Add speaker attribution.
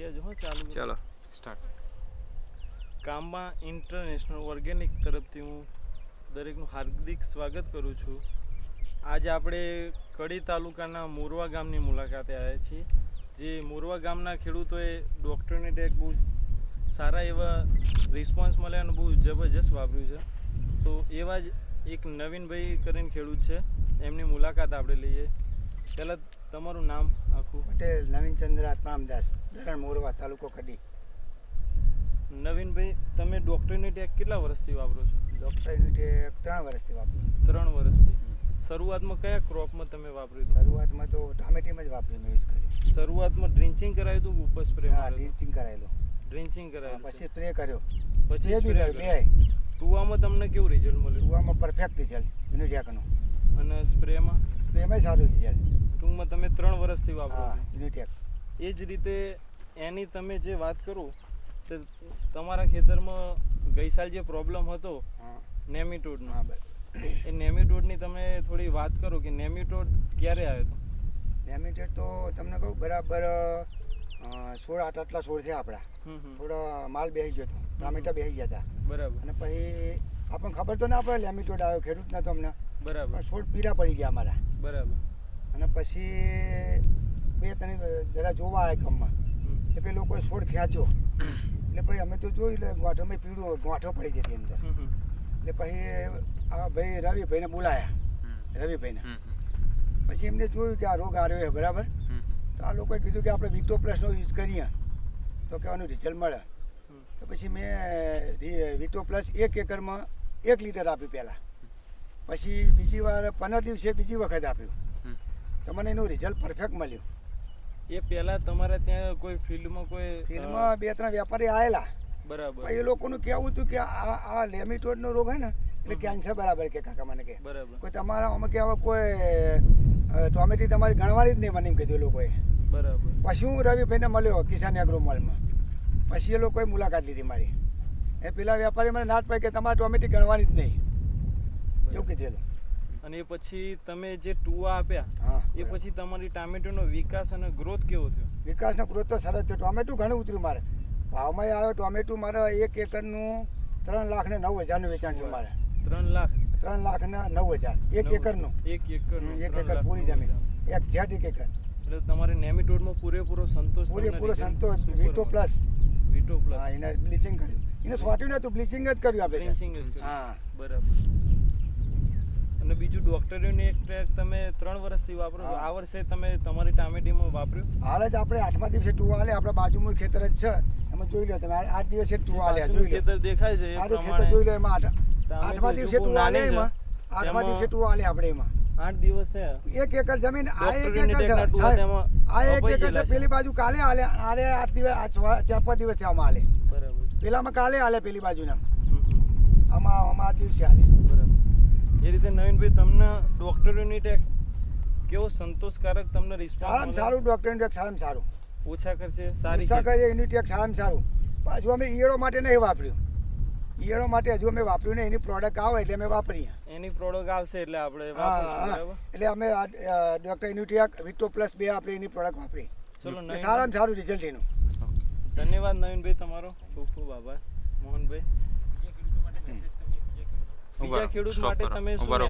Speaker 1: કહેજો હો ચાલુ
Speaker 2: ચાલો સ્ટાર્ટ
Speaker 1: કામમાં ઇન્ટરનેશનલ ઓર્ગેનિક તરફથી હું દરેકનું હાર્દિક સ્વાગત કરું છું. આજે આપણે કડી તાલુકાના મોરવા ગામની મુલાકાતે આવ્યા છીએ. જે મોરવા ગામના ખેડૂતોએ ડૉક્ટરને ટેક બહુ સારા એવા રિસ્પોન્સ મળ્યા અને બહુ જબરજસ્ત વાપર્યું છે. તો એવા જ એક નવીનભાઈ કરીને ખેડૂત છે. એમની મુલાકાત આપણે લઈએ. પહેલાં તમારું નામ આખું?
Speaker 3: પટેલ નવીનચંદ્ર આત્મામદાસ ધરણ મોરવા તાલુકો કડી.
Speaker 1: નવીનભાઈ તમે ડૉક્ટરની ટેક કેટલા વર્ષથી વાપરો છો?
Speaker 3: ડૉક્ટર ટેક ત્રણ વર્ષથી વાપર્યું
Speaker 1: ત્રણ વર્ષથી. શરૂઆતમાં કયા ક્રોપમાં તમે વાપર્યું
Speaker 3: શરૂઆતમાં તો ટામેટીમાં જ વાપર્યું મેં યુઝ કર્યું.
Speaker 1: શરૂઆતમાં ડ્રિન્ચિંગ કરાયું હતું ઉપર સ્પ્રે
Speaker 3: હા ડ્રિંચિંગ કરાયેલું.
Speaker 1: ડ્રિન્ચિંગ કરાયું
Speaker 3: પછી સ્પ્રે કર્યો.
Speaker 1: પછી
Speaker 3: બી કર્યો બે.
Speaker 1: ટુવામાં તમને કેવું રિઝલ્ટ મળ્યું?
Speaker 3: કૂવામાં પરફેક્ટ રિઝલ્ટ યુનિટેકનું
Speaker 1: અને સ્પ્રેમાં?
Speaker 3: સ્પ્રેમાં સારું છે
Speaker 1: ટૂંકમાં તમે ત્રણ વર્ષથી વાપરો
Speaker 3: યુનિટેક
Speaker 1: એ જ રીતે એની તમે જે વાત કરો તો તમારા ખેતરમાં ગઈ સાલ જે પ્રોબ્લેમ હતો નેમિટોડનો. એ નેમિટોડની તમે થોડી વાત કરો કે નેમિટોડ ક્યારે આવ્યો હતો?
Speaker 3: નેમિટેડ તો તમને કહું બરાબર સોળ આઠ આટલા સોળ છે આપણા. થોડો માલ બેસી ગયો હતો. ટામેટા બેસી ગયા હતા.
Speaker 1: બરાબર.
Speaker 3: અને પછી આપણને ખબર તો ના પડે લેમિટોડ આવ્યો ખેડૂતના તો અમને.
Speaker 1: બરાબર.
Speaker 3: છોડ પીરા પડી ગયા અમારા.
Speaker 1: બરાબર.
Speaker 3: અને પછી બે ત્રણ જરા જોવા આવ્યા ગામમાં. એટલે પેલો લોકોએ છોડ ખેંચ્યો. એટલે પછી અમે તો જોયું એટલે ગોઠોમાં પીળું ગોઠો પડી જતી અંદર. એટલે પછી આ ભાઈ રવિભાઈને બોલાયા. રવિભાઈને. પછી એમને જોયું કે આ રોગ આવ્યો છે બરાબર? તો આ લોકોએ કીધું કે આપણે વિટો પ્લસનો યુઝ કરીએ. તો કે આનું રિઝલ્ટ મળે. તો પછી મેં વિટો પ્લસ એક એકરમાં એક લીટર આપ્યું પહેલાં. પછી બીજી વાર પંદર દિવસે બીજી વખત આપ્યું. તમને એનું રિઝલ્ટ પરફેક્ટ મળ્યું.
Speaker 1: એ પહેલા તમારે ત્યાં કોઈ ફિલ્ડમાં કોઈ
Speaker 3: ફિલ્ડમાં બે ત્રણ વેપારી આવેલા
Speaker 1: બરાબર.
Speaker 3: એ લોકોનું કહેવું હતું કે આ આ લેમિટોડનો રોગ હે ને એટલે કેન્સર બરાબર કે કાકા મને કે
Speaker 1: બરાબર.
Speaker 3: કોઈ તમારા અમે કહેવા હવે કોઈ ટોમેટી તમારી ગણવાની જ નહીં મને એમ કીધું લોકોએ.
Speaker 1: બરાબર.
Speaker 3: પછી હું રવિભાઈને મળ્યો કિસાન એગ્રો મોલમાં પછી એ લોકોએ મુલાકાત લીધી મારી. એ પેલા વેપારી મને ના જ પાડી કે તમારે ટોમેટી ગણવાની જ નહીં. એવું કીધેલું.
Speaker 1: અને એ પછી તમે જે ટુવા આપ્યા એ પછી તમારી ટામેટોનો વિકાસ અને ગ્રોથ કેવો થયો?
Speaker 3: વિકાસનો ગ્રોથ તો સરસ થયો. ટોમેટું ઘણું ઉતર્યું મારે. ભાવમાં આવ્યો ટોમેટું મારે એક એકરનું ત્રણ લાખ ને નવ હજારનું વેચાણ છે મારે.
Speaker 1: ત્રણ લાખ?
Speaker 3: ત્રણ લાખ ને નવ હજાર. એક એકરનું.
Speaker 1: એક એકરનું
Speaker 3: એક એકર પૂરી જમીન. એક જેટ એક એકર.
Speaker 1: એટલે તમારે નેમિટોડમાં પૂરેપૂરો સંતોષ
Speaker 3: પૂરેપૂરો સંતોષ. વીટો. પ્લસ
Speaker 1: વીટો પ્લસ
Speaker 3: હા એને બ્લીચિંગ કર્યું. એને સોટ્યું નતું બ્લીચિંગ જ કર્યું આપણે. હા.
Speaker 1: બરાબર. અને બીજું ડોક્ટરીની એક ટ્રેક તમે ત્રણ વર્ષથી વાપરો છો. આ વર્ષે તમે તમારી ટામેટીમાં વાપર્યું?
Speaker 3: હાલ જ આપણે આઠમા દિવસે ટુવા આલે આપણા બાજુમાં ખેતર જ છે. એમાં જોઈ લો તમે આ- આઠ દિવસે ટુવા આલ્યા જોઈ લો.
Speaker 1: ખેતર દેખાય છે
Speaker 3: આ ખેતર જોઈ લો એમાં આઠ આઠમા દિવસે આલે એમાં. આઠમા દિવસે ટુવા આલે આપણે એમાં.
Speaker 1: આઠ દિવસ થયા.
Speaker 3: એક એકર જમીન આ એક એકર છે.
Speaker 1: ટેકના ટુવા
Speaker 3: સાહેબ,
Speaker 1: તેમાં
Speaker 3: આ એક એકર છે.
Speaker 1: છે.
Speaker 3: પેલી બાજુ કાલે આલે આરે આઠ દિવસ ચાર પાંચ દિવસ થયા આમાં આલે.
Speaker 1: બરાબર.
Speaker 3: પેલામાં કાલે આલે પેલી બાજુના. આમાં આમાં આઠ દિવસે આલે.
Speaker 1: એ રીતે નવીનભાઈ તમને ડોક્ટરોની ટેક કેવો સંતોષકારક તમને રિસ્પોન્સ
Speaker 3: સારામાં સારું ડૉક્ટરની ટેક સારામાં સારું.
Speaker 1: ઓછા ખર્ચે સારી ઓછા
Speaker 3: ખર્ચે એની ટેક સારામાં સારું. પાછું અમે ઈયળો માટે નહીં વાપર્યું. ઈયળો માટે હજુ અમે વાપર્યું ને એની પ્રોડક્ટ આવે એટલે અમે વાપરીએ.
Speaker 1: એની પ્રોડક્ટ આવશે એટલે આપણે
Speaker 3: એટલે અમે ડોક્ટર યુનિટિયા વિટો પ્લસ બે આપણે એની પ્રોડક્ટ વાપરી
Speaker 1: ચલો
Speaker 3: સારામાં સારું રિઝલ્ટ એનું.
Speaker 1: ધન્યવાદ નવીનભાઈ તમારો. ખૂબ ખૂબ આભાર. મોહનભાઈ. બીજા ખેડૂત માટે તમે શું.